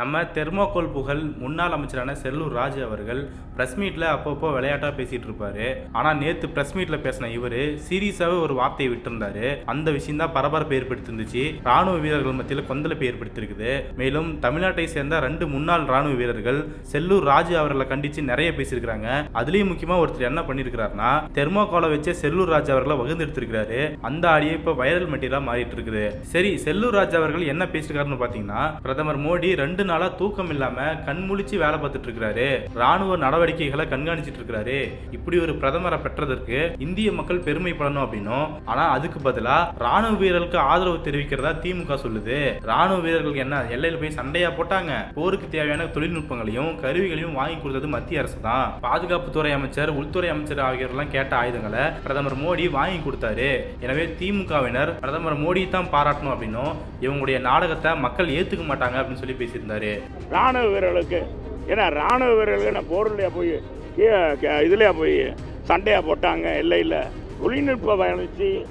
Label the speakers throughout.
Speaker 1: நம்ம தெர்மோகோல் புகழ் முன்னாள் அமைச்சரான செல்லூர் ராஜு அவர்கள் ப்ரெஸ் மீட்டில் அப்பப்போ விளையாட்டாக பேசிகிட்டு இருப்பாரு. ஆனால் நேற்று ப்ரெஸ் மீட்டில் பேசின இவரு சீரியஸாகவே ஒரு வார்த்தையை விட்டுருந்தாரு. அந்த விஷயம் தான் பரபரப்பை ஏற்படுத்திருந்துச்சு. ராணுவ வீரர்கள் மத்தியில் கொந்தளிப்பை ஏற்படுத்தியிருக்குது மேலும் தமிழ்நாட்டை சேர்ந்த ரெண்டு முன்னாள் ராணுவ வீரர்கள் செல்லூர் ராஜு அவர்களை கண்டித்து நிறைய பேசியிருக்கிறாங்க. அதுலேயும் முக்கியமாக ஒருத்தர் என்ன பண்ணியிருக்கிறாருன்னா தெர்மோகோலை வச்சு செல்லூர் ராஜு அவர்களை வகுந்து எடுத்திருக்கிறாரு அந்த ஆடியோ இப்போ வைரல் மெட்டீரியலா மாறிட்டு இருக்குது. சரி செல்லூர் ராஜு அவர்கள் என்ன பேசியிருக்காருன்னு பார்த்தீங்கன்னா பிரதமர் மோடி ரெண்டு நாளா தூக்கம் இல்லாம கண்முழிச்சு வேலை பார்த்துட்டு இருக்காரு ராணுவ நடவடிக்கைகளை கண்காணிச்சிட்டு இருக்காரு இப்படி ஒரு பிரதமரை பெற்றதற்கு இந்திய மக்கள் பெருமைப்படணும் அப்படின்னும் ஆனா அதுக்கு பதிலா ராணுவ வீரர்களுக்கு ஆதரவு தெரிவிக்கிறதா திமுக சொல்லுது. ராணுவ வீரர்களுக்கு என்ன எல்லையில போய் சண்டையா போட்டாங்க. போருக்கு தேவையான தொழில்நுட்பங்களையும் கருவிகளையும் வாங்கி கொடுத்தது மத்திய அரசு தான். பாதுகாப்புத்துறை அமைச்சர் உள்துறை அமைச்சர் ஆகியோர்லாம் கேட்ட ஆயுதங்களை பிரதமர் மோடி வாங்கி கொடுத்தாரு. எனவே திமுகவினர் பிரதமர் மோடி தான் பாராட்டணும் அப்படின்னும் இவங்களுடைய நாடகத்தை மக்கள் ஏத்துக்க மாட்டாங்க அப்படின்னு சொல்லி பேசியிருந்தாரு.
Speaker 2: ராணுவ வீரர்களுக்கு. ஏன்னா ராணுவ வீரர்களுக்கு என்ன போர்லையா போய் இதுலையா போய் சண்டையாக போட்டாங்க? இல்லை. தொழில்நுட்ப வளர்ச்சி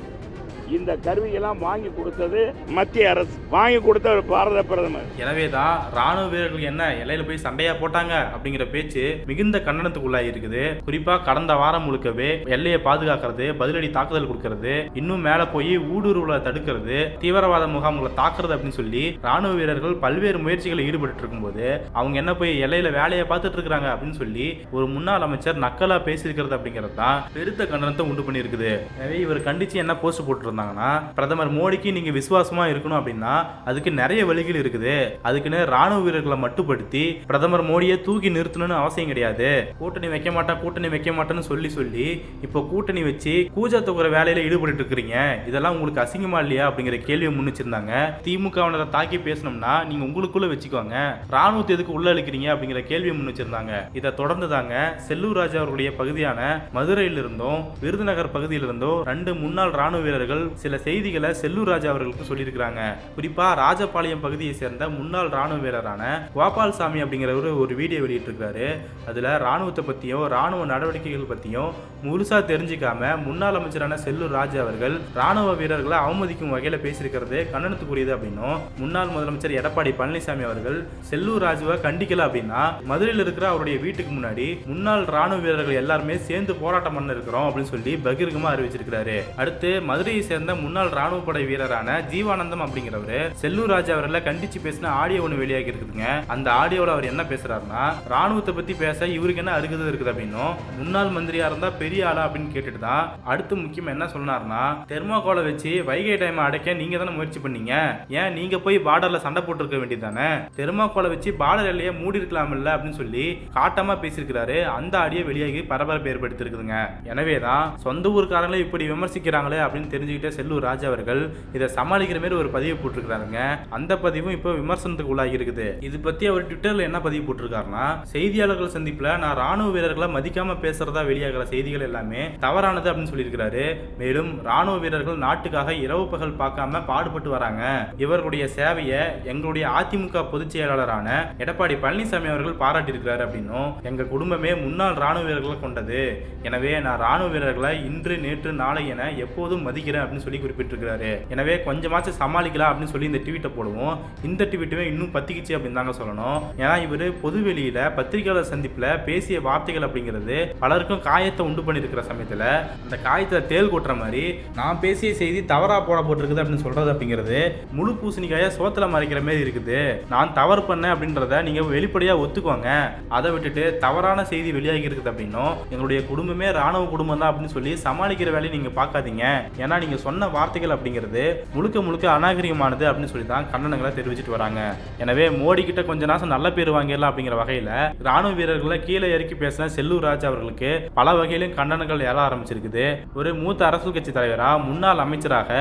Speaker 2: இந்த கருவியெல்லாம் வாங்கி கொடுத்தது மத்திய அரசு. வாங்கி கொடுத்த பாரத பிரதமர்.
Speaker 1: எனவே தான் ராணுவ வீரர்கள் என்ன எல்லையில போய் சண்டையா போட்டாங்க அப்படிங்கிற பேச்சு மிகுந்த கண்டனத்துக்குள்ளாகி இருக்குது. குறிப்பா கடந்த வாரம் முழுக்கவே எல்லையை பாதுகாக்கிறது பதிலடி தாக்குதல் கொடுக்கறது இன்னும் மேல போய் ஊடுருவலை தடுக்கிறது தீவிரவாத முகாம்களை தாக்குறது அப்படின்னு சொல்லி ராணுவ வீரர்கள் பல்வேறு முயற்சிகளில் ஈடுபட்டு இருக்கும்போது அவங்க என்ன போய் எல்லையில வேலையை பார்த்துட்டு இருக்காங்க அப்படின்னு சொல்லி ஒரு முன்னாள் அமைச்சர் நக்கலா பேசியிருக்கிறது அப்படிங்கிறது தான் பெருத்த கண்டனத்தை உண்டு பண்ணியிருக்குது. எனவே இவர் கண்டிச்சு என்ன போஸ்ட் சொன்னாங்கன்னா பிரதமர் மோடிக்கு நீங்க விசுவாசமா இருக்கணும் அப்படின்னா அதுக்கு நிறைய வழிகள் இருக்குது. அதுக்குன்னு ராணுவ வீரர்களை மட்டுப்படுத்தி பிரதமர் மோடியை தூக்கி நிறுத்தணும்னு அவசியம் கிடையாது. கூட்டணி வைக்க மாட்டா கூட்டணி வைக்க மாட்டேன்னு சொல்லி சொல்லி இப்போ கூட்டணி வச்சு கூஜா தொகுற வேலையில ஈடுபட்டு இருக்கிறீங்க. இதெல்லாம் உங்களுக்கு அசிங்கமா இல்லையா அப்படிங்கிற கேள்வியை முன்னிச்சிருந்தாங்க. திமுகவினரை தாக்கி பேசணும்னா நீங்க உங்களுக்குள்ள வச்சுக்கோங்க. ராணுவத்தை எதுக்கு உள்ள அழிக்கிறீங்க அப்படிங்கிற கேள்வியை முன்னிச்சிருந்தாங்க. இதை தொடர்ந்து தாங்க செல்லூர் ராஜா அவர்களுடைய பகுதியான மதுரையிலிருந்தும் விருதுநகர் பகுதியில் இருந்தும் ரெண்டு முன்னாள் ராணுவ வீரர்கள் சில செய்திகளை செல்லூர் ராஜா அவர்களுக்கு சொல்லியிருக்கிறாங்க. குறிப்பா ராஜபாளையம் பகுதியை சேர்ந்த முன்னாள் ராணுவ வீரரான கோபால் சாமி அப்படிங்கிறவர் ஒரு வீடியோ வெளியிட்டிருக்காரு அதுல ராணுவத்தை பத்தியும் ராணுவ நடவடிக்கைகள் பத்தியும் முழுசா தெரிஞ்சுக்காம முன்னாள் அமைச்சரான செல்லூர் ராஜா அவர்கள் ராணுவ வீரர்களை அவமதிக்கும் வகையில பேசியிருக்கிறது கண்டனத்துக்குரியது அப்படின்னும் முன்னாள் முதலமைச்சர் எடப்பாடி பழனிசாமி அவர்கள் செல்லூர் ராஜுவை கண்டிக்கல அப்படின்னா மதுரையில் இருக்கிற அவருடைய வீட்டுக்கு முன்னாடி முன்னாள் ராணுவ வீரர்கள் எல்லாருமே சேர்ந்து போராட்டம் பண்ண இருக்கிறோம் அப்படின்னு சொல்லி பகிரங்கமா அறிவிச்சிருக்கிறாரு. அடுத்து மதுரையை சேர்ந்த முன்னாள் ராணுவ படை வீரரான ஜீவானந்தம் அப்படிங்கிறவர் செல்லூர் ராஜா அவர்களை கண்டிச்சு பேசின ஆடியோ ஒன்று வெளியாகி இருக்குதுங்க. அந்த ஆடியோவில் அவர் என்ன பேசுறாருன்னா ராணுவத்தை பத்தி பேச இவருக்கு என்ன அருகது இருக்குது அப்படின்னும். முன்னாள் மந்திரியா இருந்தா பெரிய ஆளா அப்படின்னு கேட்டுட்டு தான் அடுத்து முக்கியம் என்ன சொன்னார்னா தெர்மாகோலை வச்சு வைகை டைம் அடைக்க நீங்க தானே முயற்சி பண்ணீங்க. ஏன்? நீங்க போய் பார்டர்ல சண்டை போட்டுருக்க வேண்டியது தானே தெர்மாகோலை வச்சு பார்டர் எல்லையை மூடி இருக்கலாம்ல அப்படின்னு சொல்லி காட்டமா பேசியிருக்கிறாரு. அந்த ஆடியோ வெளியாகி பரபரப்பு ஏற்படுத்திருக்குதுங்க எனவே தான் சொந்த ஊருக்காரங்களே இப்படி விமர்சிக்கிறாங்களே அப்படின்னு தெரிஞ்சுக்கிட்டு செல்லூர் ராஜா அவர்கள் இதை சமாளிக்கிற மாதிரி ஒரு பதிவு போட்டிருக்கிறாருங்க. அந்த பதிவும் இப்போ விமர்சனத்துக்கு உள்ளாகி இருக்குது. இது பத்தி அவர் ட்விட்டர்ல என்ன பதிவு போட்டிருக்காருன்னா செய்தியாளர்கள் சந்திப்புல நான் ராணுவ வீரர்களை மதிக்காம பேசுறதா வெளியாகிற செய்திகள் எல்லாமே தவறானது அப்படின்னு சொல்லியிருக்கிறாரு. மேலும் ராணுவ வீரர்கள் நாட்டுக்காக இரவு பகல் பார்க்காம பாடுபட்டு வராங்க. இவர்களுடைய சேவையை எங்களுடைய அதிமுக பொதுச் செயலாளரான எடப்பாடி பழனிசாமி அவர்கள் பாராட்டியிருக்கிறார் அப்படின்னும் எங்க குடும்பமே முன்னாள் ராணுவ வீரர்களை கொண்டது. எனவே நான் ராணுவ வீரர்களை இன்று நேற்று நாளை என எப்போதும் மதிக்கிறேன் அப்படின்னு சொல்லி குறிப்பிட்டிருக்கிறாரு. எனவே கொஞ்சமாச்சும் சமாளிக்கலாம் அப்படின்னு சொல்லி இந்த ட்வீட்டை போடுவோம். இந்த ட்வீட்டுமே இன்னும் பத்திக்கிச்சு அப்படின்னு தாங்க சொல்லணும். ஏன்னா இவர் பொது வெளியில பத்திரிகையாளர் சந்திப்பில் பேசிய வார்த்தைகள் அப்படிங்கிறது பலருக்கும் காயத்தை உண்டு பண்ணியிருக்கிற சமயத்தில் அந்த காயத்தை தேல் கொட்டுற மாதிரி நான் பேசிய செய்தி தவறாக போட போட்டிருக்குது அப்படின்னு சொல்றது அப்படிங்கிறது முழு பூசணிக்காய சோத்தில் மறைக்கிற மாதிரி இருக்குது. நான் தவறு பண்ணேன் அப்படின்றத நீங்கள் வெளிப்படையாக ஒத்துக்கோங்க. அதை விட்டுட்டு தவறான செய்தி வெளியாகி இருக்குது அப்படின்னும் எங்களுடைய குடும்பமே ராணுவ குடும்பம் தான் அப்படின்னு சொல்லி சமாளிக்கிற வேலையை நீங்கள் பார்க்காதீங்க. ஏன்னா நீங்கள் சொன்ன வார்த்தைகள் அப்படிங்கிறது முழுக்க முழுக்க அநாகரிகமானது அப்படின்னு சொல்லி தான் கண்டனங்களை தெரிவிச்சிட்டு வராங்க. எனவே மோடி கிட்ட கொஞ்ச நாசம் நல்ல பேர் வாங்கிடலாம் அப்படிங்கிற வகையில ராணுவ வீரர்களை கீழே இறக்கி பேசின செல்லூர் ராஜ் அவர்களுக்கு பல வகையிலும் கண்டனங்கள் எழ ஆரம்பிச்சிருக்குது. ஒரு மூத்த அரசியல் கட்சி தலைவரா முன்னாள் அமைச்சராக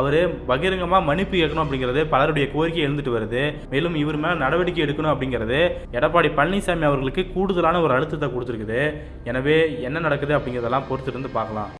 Speaker 1: அவரு பகிரங்கமா மன்னிப்பு கேட்கணும் அப்படிங்கிறது பலருடைய கோரிக்கை எழுந்துட்டு வருது. மேலும் இவர் மேல நடவடிக்கை எடுக்கணும் அப்படிங்கிறது எடப்பாடி பழனிசாமி அவர்களுக்கு கூடுதலான ஒரு அழுத்தத்தை கொடுத்துருக்குது. எனவே என்ன நடக்குது அப்படிங்கிறதெல்லாம் பொறுத்திருந்து பார்க்கலாம்.